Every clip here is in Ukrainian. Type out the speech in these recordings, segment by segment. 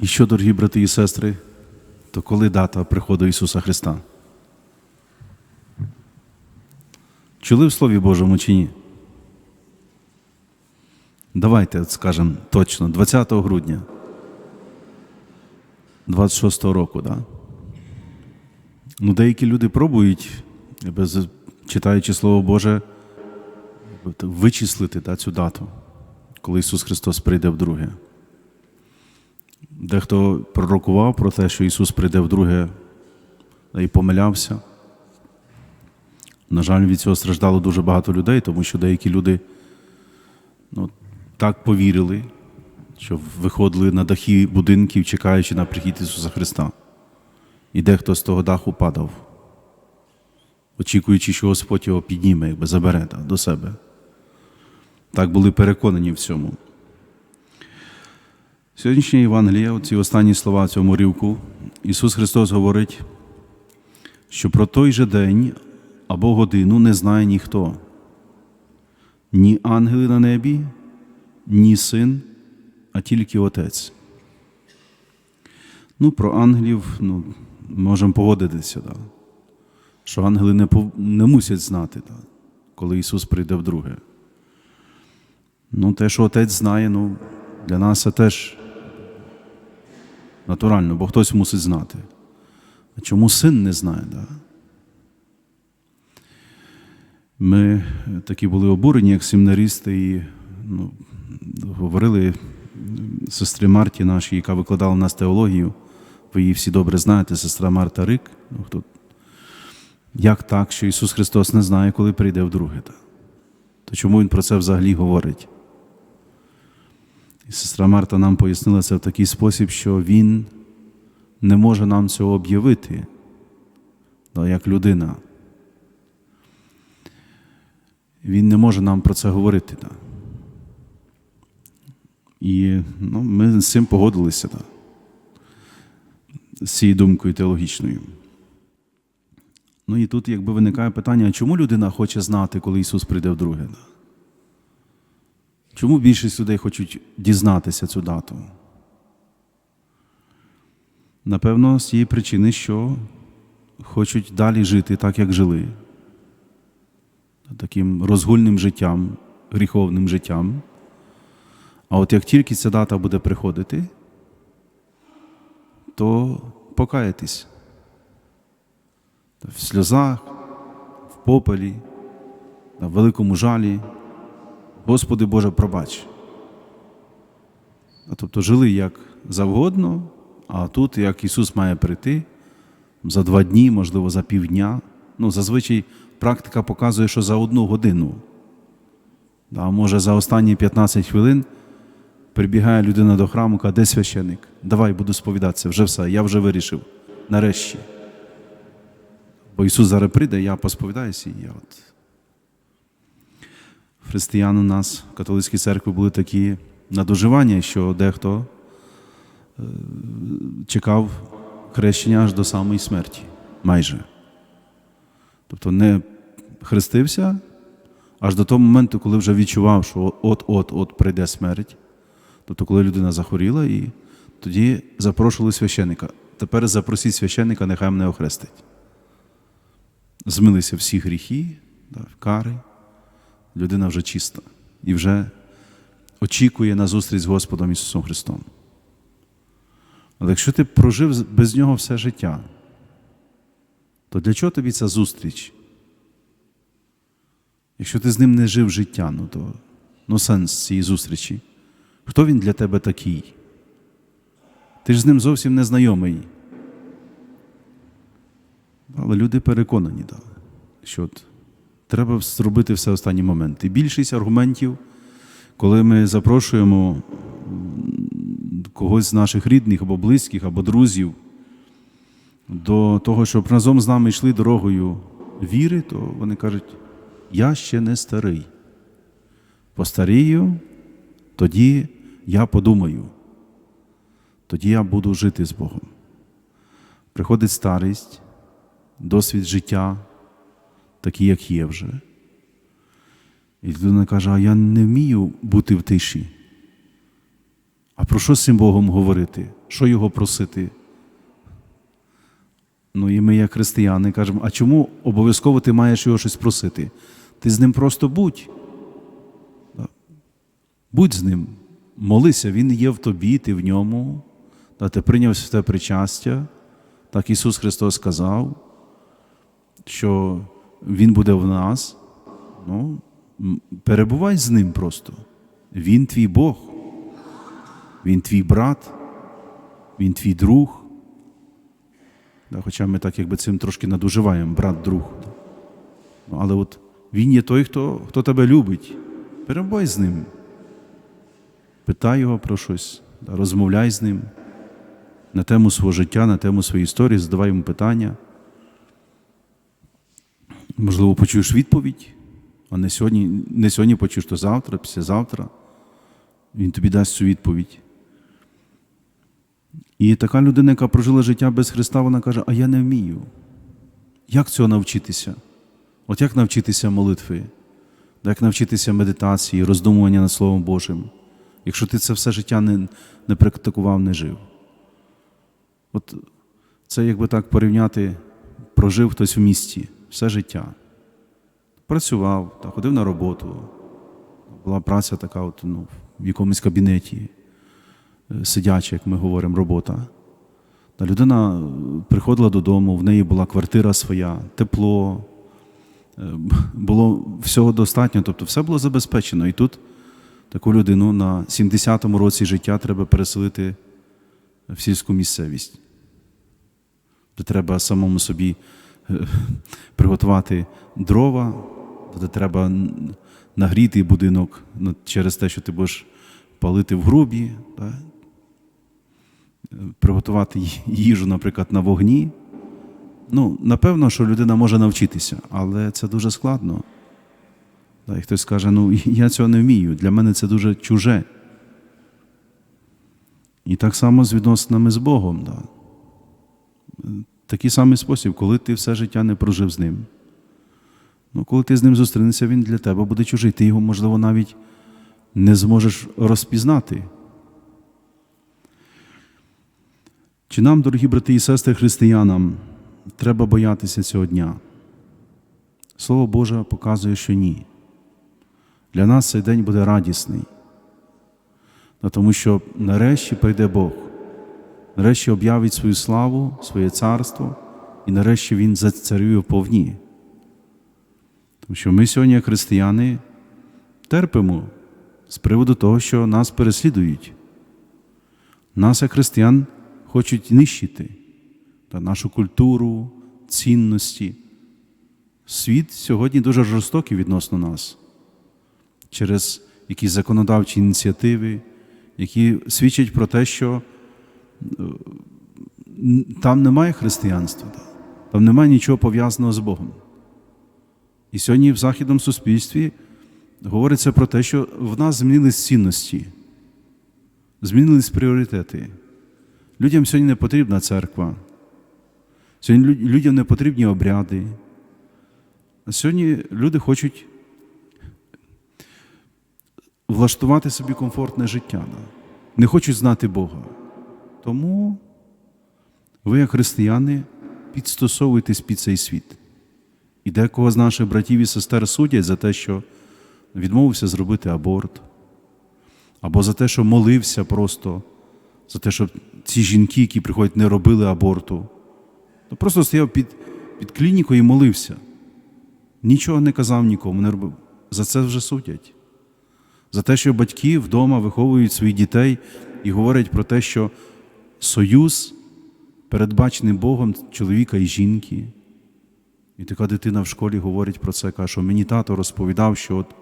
І що, дорогі брати і сестри, то коли дата приходу Ісуса Христа? Чули в Слові Божому чи ні? Давайте скажемо точно, 20 грудня 26 року, да? Ну, деякі люди пробують, читаючи Слово Боже, вичислити да, цю дату, коли Ісус Христос прийде вдруге. Дехто пророкував про те, що Ісус прийде вдруге і помилявся. На жаль, від цього страждало дуже багато людей, тому що деякі люди ну, так повірили, що виходили на дахи будинків, чекаючи на прихід Ісуса Христа. І дехто з того даху падав, очікуючи, що Господь його підніме, якби забере до себе. Так були переконані в цьому. Сьогоднішнє Євангеліє, ці останні слова цьому рівку, Ісус Христос говорить, що про той же день або годину не знає ніхто, ні ангели на небі, ні син, а тільки Отець. Ну, про ангелів ну, можемо погодитися, да, що ангели не, не мусять знати, да, коли Ісус прийде вдруге. Ну, те, що Отець знає, ну, для нас це теж натурально, бо хтось мусить знати. А чому син не знає? Да? Ми е, такі були обурені, як семінаристи, і ну, говорили сестрі Марті нашій, яка викладала в нас теологію. Ви її всі добре знаєте, сестра Марта Рик. Ну, хто... Як так, що Ісус Христос не знає, коли прийде вдруге? То чому Він про це взагалі говорить? І сестра Марта нам пояснила це в такий спосіб, що Він не може нам цього об'явити, як людина. Він не може нам про це говорити. Да. І ну, ми з цим погодилися, да. з цією думкою теологічною. Ну і тут якби виникає питання, чому людина хоче знати, коли Ісус прийде вдруге? Да? Чому більшість людей хочуть дізнатися цю дату? Напевно, з тієї причини, що хочуть далі жити так, як жили, таким розгульним життям, гріховним життям. А от як тільки ця дата буде приходити, то покаятись в сльозах, в попелі, в великому жалі. Господи Боже, пробач. Тобто жили як завгодно, а тут, як Ісус має прийти за два дні, можливо, за півдня. Ну, зазвичай практика показує, що за одну годину. А може за останні 15 хвилин прибігає людина до храму, каже, де священик? Давай буду сповідатися, вже все, я вже вирішив. Нарешті. Бо Ісус зараз прийде, я посповідаюся, і я от християн у нас в католицькій церкві були такі надоживання, що дехто е, чекав хрещення аж до самої смерті. Майже. Тобто не хрестився аж до того моменту, коли вже відчував, що от-от-от прийде смерть. Тобто, коли людина захворіла, і тоді запрошували священника. Тепер запросіть священника, нехай мене охрестить. Змилися всі гріхи, кари людина вже чиста і вже очікує на зустріч з Господом Ісусом Христом. Але якщо ти прожив без нього все життя, то для чого тобі ця зустріч? Якщо ти з ним не жив життя, ну то ну сенс цієї зустрічі. Хто він для тебе такий? Ти ж з ним зовсім не знайомий. Але люди переконані, що от треба зробити все останній момент. І більшість аргументів, коли ми запрошуємо когось з наших рідних або близьких, або друзів до того, щоб разом з нами йшли дорогою віри, то вони кажуть, я ще не старий. Постарію, тоді я подумаю, тоді я буду жити з Богом. Приходить старість, досвід життя, такий, як є вже. І людина каже, а я не вмію бути в тиші. А про що з цим Богом говорити? Що його просити? Ну і ми, як християни, кажемо, а чому обов'язково ти маєш його щось просити? Ти з ним просто будь. Будь з ним, молися, Він є в тобі, ти в ньому, да, ти прийняв святе причастя. Так Ісус Христос сказав, що Він буде в нас. Ну, перебувай з ним просто. Він твій Бог, Він твій брат, Він твій друг. Хоча ми так якби цим трошки надуживаємо, брат-друг. Ну, але от він є той, хто, хто тебе любить. Перебувай з ним. Питай його про щось, розмовляй з ним на тему свого життя, на тему своєї історії, задавай йому питання. Можливо, почуєш відповідь, а не сьогодні, не сьогодні почуєш, то завтра, післязавтра. Він тобі дасть цю відповідь. І така людина, яка прожила життя без Христа, вона каже, а я не вмію. Як цього навчитися? От як навчитися молитви? Як навчитися медитації, роздумування над Словом Божим, якщо ти це все життя не, не практикував, не жив? От це якби так порівняти, прожив хтось в місті все життя. Працював, так, ходив на роботу. Була праця така, от, ну, в якомусь кабінеті, е, сидяча, як ми говоримо, робота. Та людина е, приходила додому, в неї була квартира своя, тепло, е, було всього достатньо, тобто все було забезпечено. І тут таку людину на 70-му році життя треба переселити в сільську місцевість, де треба самому собі приготувати дрова, де треба нагріти будинок через те, що ти будеш палити в грубі, да? Е, приготувати їжу, наприклад, на вогні. Ну, напевно, що людина може навчитися, але це дуже складно. І хтось скаже, ну я цього не вмію, для мене це дуже чуже. І так само з відносинами з Богом. Да. Такий самий спосіб, коли ти все життя не прожив з ним. Ну, коли ти з ним зустрінешся, він для тебе буде чужий. Ти його, можливо, навіть не зможеш розпізнати. Чи нам, дорогі брати і сестри християнам, треба боятися цього дня? Слово Боже показує, що ні. Для нас цей день буде радісний. Тому що нарешті прийде Бог, нарешті об'явить свою славу, своє царство, і нарешті Він зацарює вповні. Тому що ми сьогодні, як християни, терпимо з приводу того, що нас переслідують. Нас, як християн, хочуть нищити та нашу культуру, цінності. Світ сьогодні дуже жорстокий відносно нас через якісь законодавчі ініціативи, які свідчать про те, що там немає християнства, там немає нічого пов'язаного з Богом. І сьогодні в західному суспільстві говориться про те, що в нас змінились цінності, змінились пріоритети. Людям сьогодні не потрібна церква, сьогодні людям не потрібні обряди. А сьогодні люди хочуть влаштувати собі комфортне життя, не хочуть знати Бога. Тому ви, як християни, підстосовуєтесь під цей світ. І декого з наших братів і сестер судять за те, що відмовився зробити аборт, або за те, що молився просто, за те, щоб ці жінки, які приходять, не робили аборту. Ну, просто стояв під, під клінікою і молився. Нічого не казав нікому, не робив. За це вже судять. За те, що батьки вдома виховують своїх дітей і говорять про те, що союз передбачений Богом чоловіка і жінки. І така дитина в школі говорить про це, каже, що мені тато розповідав, що, от,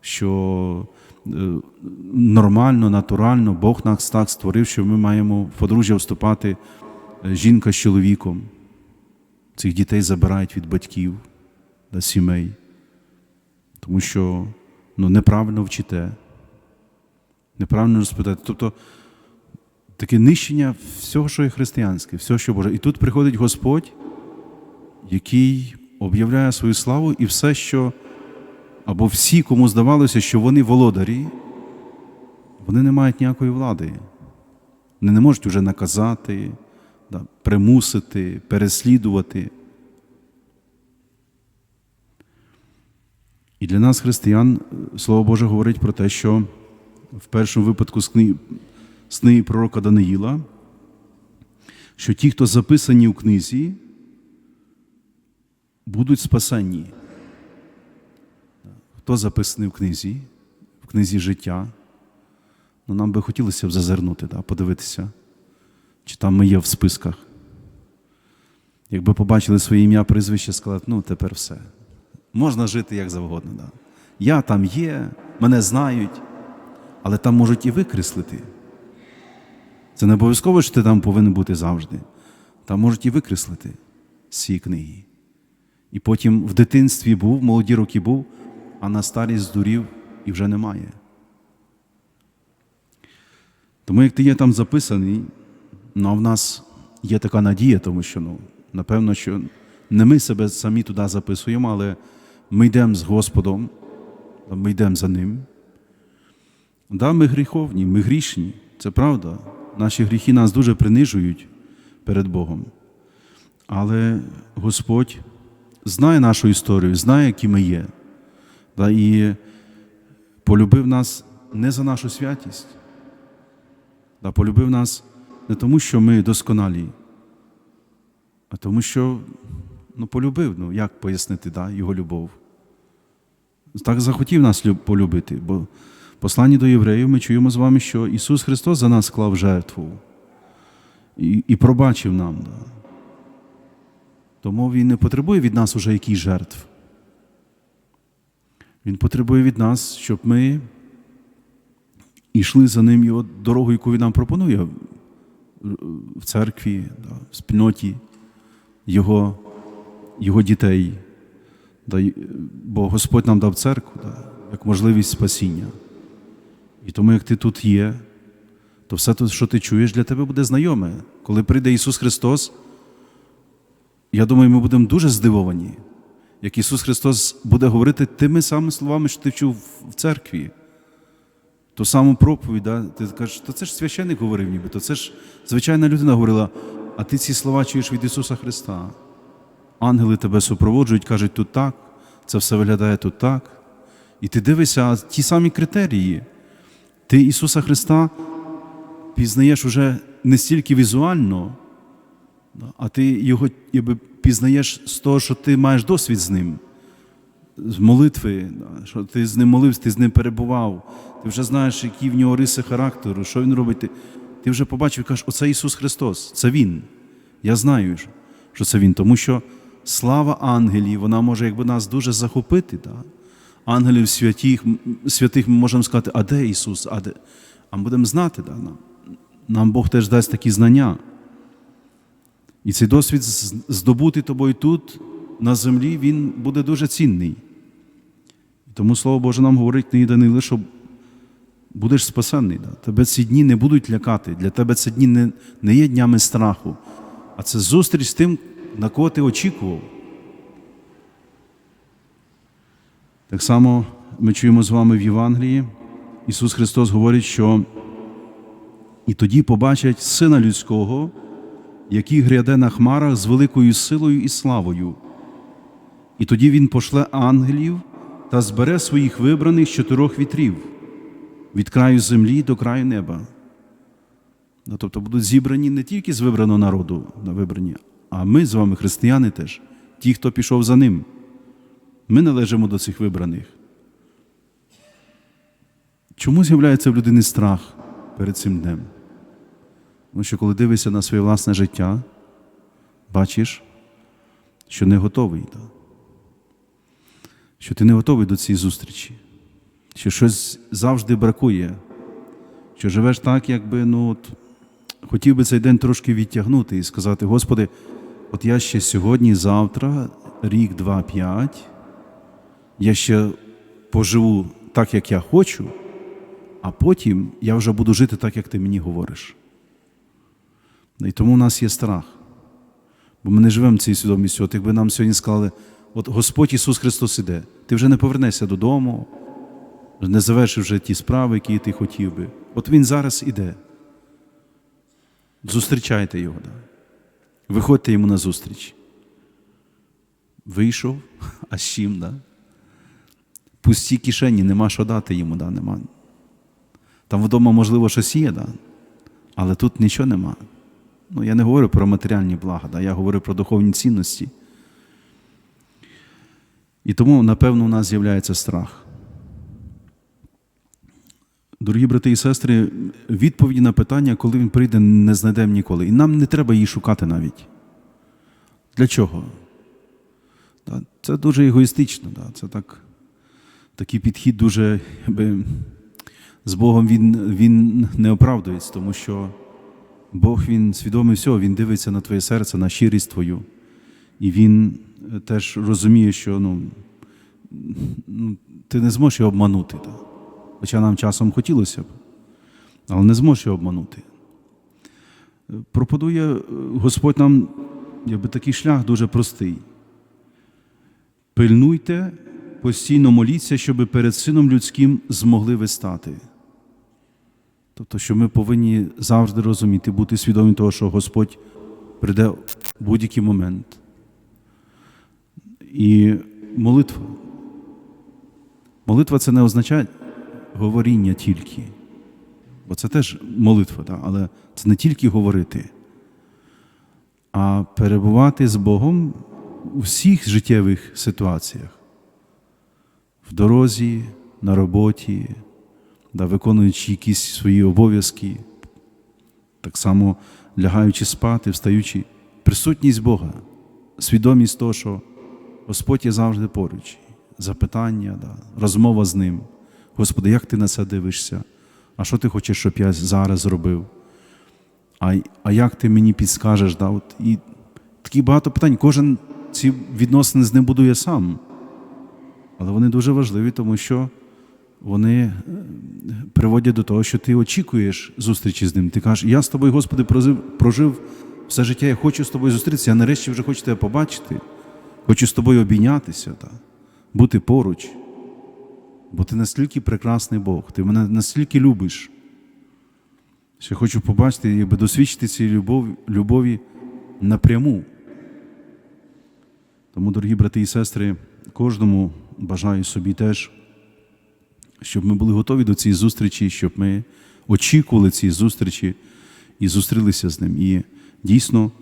що е, нормально, натурально Бог нас так створив, що ми маємо в подружжя вступати е, жінка з чоловіком. Цих дітей забирають від батьків до сімей, тому що ну, неправильно вчите, неправильно розповідаєте. Тобто таке нищення всього, що є християнське, всього, що Боже. І тут приходить Господь, який об'являє свою славу і все, що або всі, кому здавалося, що вони володарі, вони не мають ніякої влади. Вони не можуть вже наказати, да, примусити, переслідувати. І для нас, християн, Слово Боже говорить про те, що в першому випадку сни пророка Даниїла, що ті, хто записані у книзі, будуть спасені. Хто записаний в книзі, в книзі життя? Ну, нам би хотілося б зазирнути, да, подивитися, чи там ми є в списках. Якби побачили своє ім'я, прізвище, сказали, ну тепер все. Можна жити як завгодно. Да. Я там є, мене знають, але там можуть і викреслити. Це не обов'язково, що ти там повинен бути завжди. Там можуть і викреслити з книги. І потім в дитинстві був, в молоді роки був, а на старість здурів і вже немає. Тому як ти є там записаний, ну а в нас є така надія, тому що, ну, напевно, що не ми себе самі туди записуємо, але ми йдемо з Господом, ми йдемо за Ним. Да, ми гріховні, ми грішні, це правда. Наші гріхи нас дуже принижують перед Богом. Але Господь знає нашу історію, знає, які ми є. І полюбив нас не за нашу святість, да, полюбив нас не тому, що ми досконалі, а тому, що ну, полюбив, ну як пояснити да, його любов. Так захотів нас полюбити, бо посланні до євреїв ми чуємо з вами, що Ісус Христос за нас склав жертву і, і пробачив нам. Да. Тому Він не потребує від нас уже яких жертв. Він потребує від нас, щоб ми йшли за ним його дорогу, яку він нам пропонує в церкві, да, в спільноті його, його дітей. Да, бо Господь нам дав церкву да, як можливість спасіння. І тому, як ти тут є, то все те, що ти чуєш, для тебе буде знайоме. Коли прийде Ісус Христос, я думаю, ми будемо дуже здивовані, як Ісус Христос буде говорити тими самими словами, що ти чув в церкві. Ту саму проповідь, да? ти кажеш, то це ж священник говорив, ніби, то це ж звичайна людина говорила, а ти ці слова чуєш від Ісуса Христа. Ангели тебе супроводжують, кажуть, тут так, це все виглядає тут так. І ти дивишся, а ті самі критерії. Ти Ісуса Христа пізнаєш уже не стільки візуально, а ти його якби, пізнаєш з того, що ти маєш досвід з ним, з молитви, що ти з ним молився, ти з ним перебував, ти вже знаєш, які в нього риси характеру, що він робить. Ти, ти вже побачив і кажеш, оце Ісус Христос, це Він. Я знаю, що- це Він, тому що слава ангелів, вона може якби нас дуже захопити. Да? Ангелів святих, святих ми можемо сказати, а де Ісус? А, де? а ми будемо знати, да? нам, нам Бог теж дасть такі знання. І цей досвід здобутий тобою тут, на землі, він буде дуже цінний. Тому Слово Боже нам говорить не Даниле, що будеш спасенний. Да? Тебе ці дні не будуть лякати. Для тебе ці дні не, не є днями страху, а це зустріч з тим, на кого ти очікував. Так само ми чуємо з вами в Євангелії. Ісус Христос говорить, що і тоді побачать Сина Людського, який гряде на хмарах з великою силою і славою. І тоді Він пошле ангелів та збере своїх вибраних з чотирьох вітрів від краю землі до краю неба. Ну, Тобто будуть зібрані не тільки з вибраного народу на вибрані, а ми з вами, християни теж, ті, хто пішов за ним. Ми належимо до цих вибраних. Чому з'являється в людини страх перед цим днем? Тому що коли дивишся на своє власне життя, бачиш, що не готовий. Да? Що ти не готовий до цієї зустрічі, що щось завжди бракує, що живеш так, якби ну, от, хотів би цей день трошки відтягнути і сказати: Господи, от я ще сьогодні, завтра, рік, два, п'ять, я ще поживу так, як я хочу, а потім я вже буду жити так, як ти мені говориш. І тому у нас є страх. Бо ми не живемо цією свідомістю. От якби нам сьогодні сказали, от Господь Ісус Христос іде, ти вже не повернешся додому, не завершив вже ті справи, які ти хотів би. От він зараз іде. Зустрічайте його. Да? Виходьте йому на зустріч. Вийшов, а з чим, да? Пусті кишені, нема що дати йому, да? нема. Там вдома, можливо, щось є, да? але тут нічого нема. Ну, я не говорю про матеріальні блага, да? я говорю про духовні цінності. І тому, напевно, у нас з'являється страх. Дорогі брати і сестри, відповіді на питання, коли він прийде, не знайдемо ніколи. І нам не треба її шукати навіть. Для чого? Це дуже егоїстично. Це так, такий підхід дуже якби, з Богом він, він не оправдується, тому що Бог він свідомий всього, Він дивиться на твоє серце, на щирість твою. І він е, теж розуміє, що ну, ну, ти не зможеш його обманути. Да. Хоча нам часом хотілося б, але не зможеш його обманути. Пропонує е, Господь нам якби, такий шлях дуже простий. Пильнуйте, постійно моліться, щоб перед Сином Людським змогли ви стати. Тобто, що ми повинні завжди розуміти, бути свідомі того, що Господь прийде в будь-який момент. І молитва. Молитва це не означає говоріння тільки. Бо це теж молитва, да? але це не тільки говорити, а перебувати з Богом у всіх життєвих ситуаціях. В дорозі, на роботі, да, виконуючи якісь свої обов'язки, так само лягаючи спати, встаючи. Присутність Бога, свідомість того, що Господь є завжди поруч. Запитання, да, розмова з Ним. Господи, як ти на це дивишся? А що ти хочеш, щоб я зараз зробив? А, а як ти мені підскажеш? Да? От, і такі багато питань. Кожен ці відносини з ним будує сам. Але вони дуже важливі, тому що вони е, приводять до того, що ти очікуєш зустрічі з ним. Ти кажеш, я з тобою, Господи, прожив, все життя, я хочу з тобою зустрітися, я нарешті вже хочу тебе побачити, хочу з тобою обійнятися, та, бути поруч. Бо ти настільки прекрасний Бог, ти мене настільки любиш. Я хочу побачити, якби досвідчити цієї любові, любові напряму. Тому, дорогі брати і сестри, кожному бажаю собі теж, щоб ми були готові до цієї зустрічі, щоб ми очікували цієї зустрічі і зустрілися з ним. І дійсно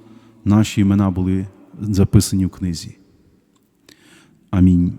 наші імена були записані в книзі. Амінь.